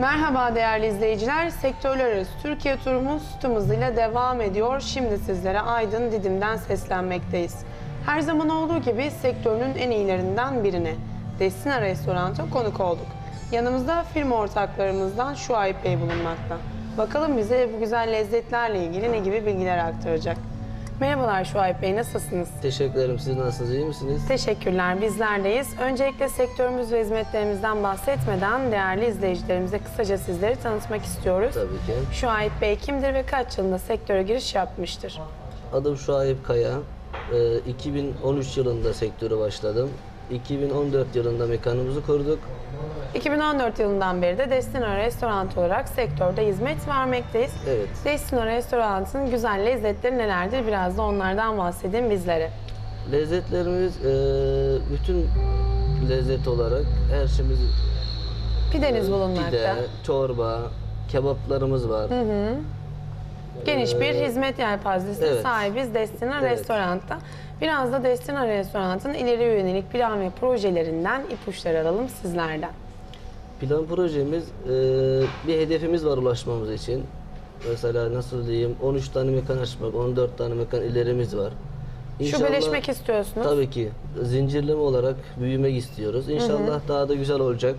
Merhaba değerli izleyiciler. Sektörler arası Türkiye turumuz tüm hızıyla devam ediyor. Şimdi sizlere Aydın Didim'den seslenmekteyiz. Her zaman olduğu gibi sektörünün en iyilerinden birine Destina Restorant'a konuk olduk. Yanımızda firma ortaklarımızdan Şuayb Bey bulunmakta. Bakalım bize bu güzel lezzetlerle ilgili ne gibi bilgiler aktaracak. Merhabalar Şuayb Bey, nasılsınız? Teşekkür ederim. Siz nasılsınız? iyi misiniz? Teşekkürler, bizlerdeyiz. Öncelikle sektörümüz ve hizmetlerimizden bahsetmeden değerli izleyicilerimize kısaca sizleri tanıtmak istiyoruz. Tabii ki. Şuayb Bey kimdir ve kaç yılında sektöre giriş yapmıştır? Adım Şuayb Kaya. Ee, 2013 yılında sektöre başladım. 2014 yılında mekanımızı kurduk. 2014 yılından beri de Destina Restoran olarak sektörde hizmet vermekteyiz. Evet. Destina Restoran'ın güzel lezzetleri nelerdir? Biraz da onlardan bahsedin bizlere. Lezzetlerimiz e, bütün lezzet olarak her şeyimiz Pideniz bulunmakta. pide, çorba, kebaplarımız var. Geniş bir hizmet yelpazesine evet. sahibiz Destina Evet. Restorant'ta. Biraz da Destina Restorant'ın ileri yönelik plan ve projelerinden ipuçları alalım sizlerden. Plan projemiz e, bir hedefimiz var ulaşmamız için. Mesela nasıl diyeyim 13 tane mekan açmak, 14 tane mekan ilerimiz var. Şubeleşmek istiyorsunuz. Tabii ki zincirleme olarak büyümek istiyoruz. İnşallah daha da güzel olacak.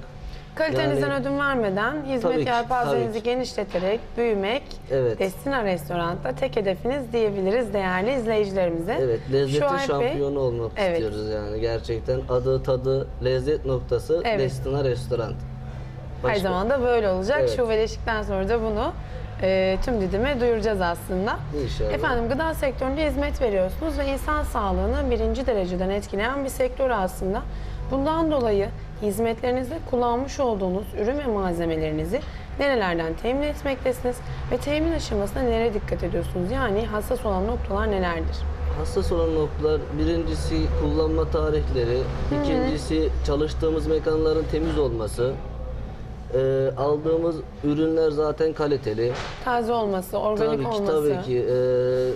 Kalitenizden Yani- ödün vermeden hizmet Tabii ki, yelpazenizi tabii ki. genişleterek büyümek Evet. Destina Restorant'ta tek hedefiniz diyebiliriz değerli izleyicilerimize. Evet, lezzetin Şuayb Bey, şampiyonu olmak Evet. istiyoruz yani gerçekten. Adı, tadı, lezzet noktası Evet. Destina Restoran. Her Başka- zaman da böyle olacak. Evet. Şubeleştikten sonra da bunu e, tüm Didim'e duyuracağız aslında. İnşallah. Efendim gıda sektöründe hizmet veriyorsunuz ve insan sağlığını birinci dereceden etkileyen bir sektör aslında. Bundan dolayı hizmetlerinizde kullanmış olduğunuz ürün ve malzemelerinizi nerelerden temin etmektesiniz ve temin aşamasında nelere dikkat ediyorsunuz? Yani hassas olan noktalar nelerdir? Hassas olan noktalar birincisi kullanma tarihleri, ikincisi çalıştığımız mekanların temiz olması, Ee, aldığımız ürünler zaten kaliteli. Taze olması, organik tabii ki olması. tabii ki. ee,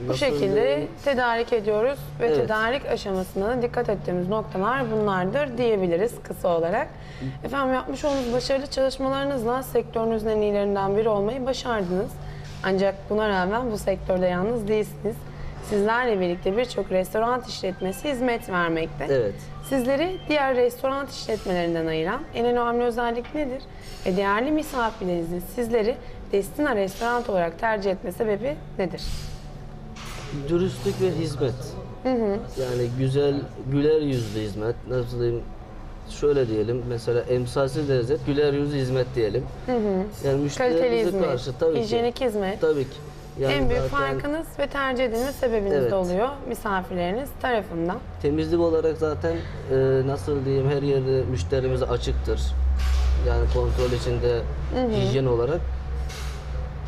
Bu nasıl şekilde tedarik ediyoruz ve Evet. tedarik aşamasında da dikkat ettiğimiz noktalar bunlardır diyebiliriz kısa olarak. Efendim yapmış olduğunuz başarılı çalışmalarınızla sektörünüzün en iyilerinden biri olmayı başardınız. Ancak buna rağmen bu sektörde yalnız değilsiniz. Sizlerle birlikte birçok restoran işletmesi hizmet vermekte. Evet. Sizleri diğer restoran işletmelerinden ayıran en önemli özellik nedir? Ve değerli misafirlerinizin sizleri Destina Restoran olarak tercih etme sebebi nedir? Dürüstlük ve hizmet. Yani güzel, güler yüzlü hizmet. Nasıl diyeyim? Şöyle diyelim mesela emsalsiz lezzet, güler yüzlü hizmet diyelim. Yani Kaliteli müşterilerimize hizmet, karşı tabii hijyenik ki. hizmet. Tabii ki. Yani en büyük zaten farkınız ve tercih edilme sebebiniz Evet. de oluyor misafirleriniz tarafından. Temizlik olarak zaten e, nasıl diyeyim her yerde müşterimize açıktır. Yani kontrol içinde hijyen olarak.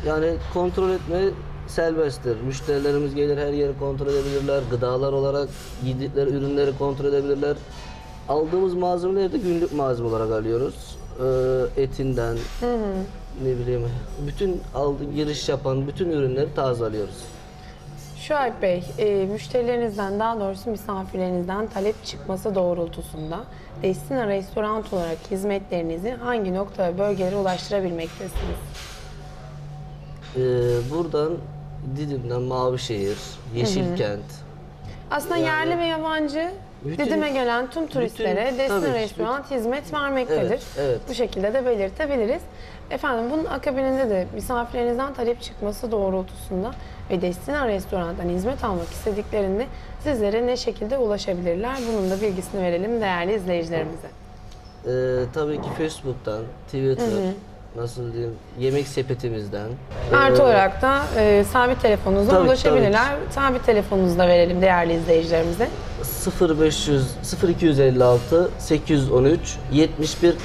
Yani kontrol etme serbesttir. Müşterilerimiz gelir her yeri kontrol edebilirler. Gıdalar olarak giydikleri ürünleri kontrol edebilirler. Aldığımız malzemeleri de günlük malzeme olarak alıyoruz. E, etinden ne bileyim bütün aldı giriş yapan bütün ürünleri taze alıyoruz. Şuayb Bey, e, müşterilerinizden daha doğrusu misafirlerinizden talep çıkması doğrultusunda Destina Restoran olarak hizmetlerinizi hangi nokta ve bölgelere ulaştırabilmektesiniz? Ee, buradan Didim'den Mavişehir, Yeşilkent, Aslında Yani- yerli ve yabancı Bütün- Didim'e gelen tüm turistlere bütün- tabii ki, Restoran hizmet vermektedir. Evet, evet. Bu şekilde de belirtebiliriz. Efendim bunun akabininde de misafirlerinizden talep çıkması doğrultusunda ve Destina Restoran'dan hizmet almak istediklerinde sizlere ne şekilde ulaşabilirler? Bunun da bilgisini verelim değerli izleyicilerimize. Ee, tabii ki Facebook'tan, Twitter, nasıl diyeyim, yemek sepetimizden. Artı Ee, olarak da e, sabit telefonunuzdan tabii ulaşabilirler. Sabit telefonunuzu da verelim değerli izleyicilerimize. 0500 0256 813 71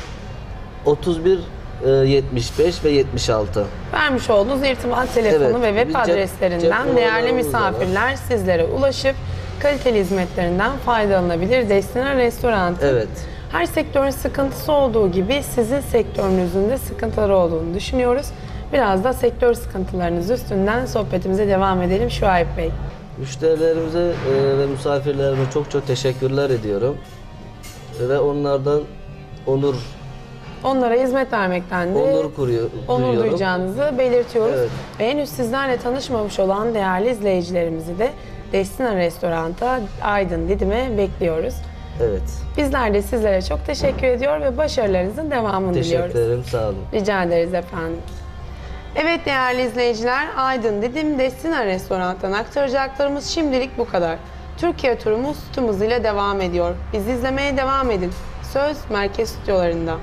31 e, 75 ve 76. Vermiş olduğunuz irtibat telefonu Evet, ve web bir cep- adreslerinden cep değerli numaralarımız da var. misafirler sizlere ulaşıp kaliteli hizmetlerinden faydalanabilir. Destina Restoran. Evet. Her sektörün sıkıntısı olduğu gibi sizin sektörünüzün de sıkıntıları olduğunu düşünüyoruz. Biraz da sektör sıkıntılarınız üstünden sohbetimize devam edelim Şuayb Bey. Müşterilerimize e, ve misafirlerime çok çok teşekkürler ediyorum. Ve onlardan onur Onlara hizmet vermekten de Onur kuruyor, onur duyuyorum. duyacağınızı belirtiyoruz. Evet. Ve henüz sizlerle tanışmamış olan değerli izleyicilerimizi de Destina Restorant'a Aydın Didim'e bekliyoruz. Evet. Bizler de sizlere çok teşekkür ediyor ve başarılarınızın devamını diliyoruz. Teşekkür ederim. Sağ olun. Rica ederiz efendim. Evet değerli izleyiciler, Aydın Didim Destina Restorant'tan aktaracaklarımız şimdilik bu kadar. Türkiye turumuz tüm hızıyla devam ediyor. Bizi izlemeye devam edin. Söz merkez stüdyolarında.